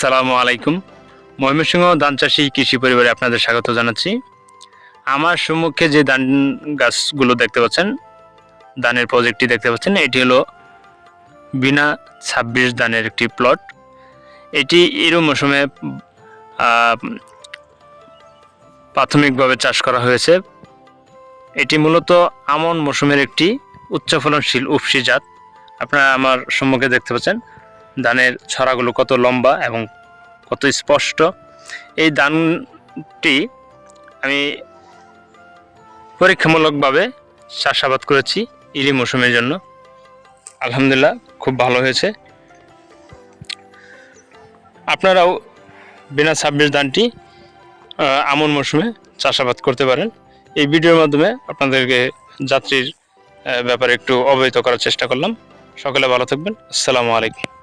আসসালামু আলাইকুম। ময়মনসিংহ ধান চাষি কৃষি পরিবারে আপনাদের স্বাগত জানাচ্ছি। আমার সম্মুখে যে ধান গাছগুলো দেখতে পাচ্ছেন, ধানের প্রজেক্টটি দেখতে পাচ্ছেন, এটি হলো বিনা ছাব্বিশ ধানের একটি প্লট। এটি এরও মৌসুমে প্রাথমিকভাবে চাষ করা হয়েছে। এটি মূলত আমন মৌসুমের একটি উচ্চ ফলনশীল উপসি জাত। আপনারা আমার সম্মুখে দেখতে পাচ্ছেন ধানের ছড়াগুলো কত লম্বা এবং কত স্পষ্ট। এই ধানটি আমি পরীক্ষামূলকভাবে চাষাবাদ করেছি ইরি মৌসুমের জন্য। আলহামদুলিল্লাহ, খুব ভালো হয়েছে। আপনারাও বিনা ছাব্বিশ ধানটি আমন মৌসুমে চাষাবাদ করতে পারেন। এই ভিডিওর মাধ্যমে আপনাদেরকে যাত্রীর ব্যাপারে একটু অবহিত করার চেষ্টা করলাম। সকলে ভালো থাকবেন। আসসালামু আলাইকুম।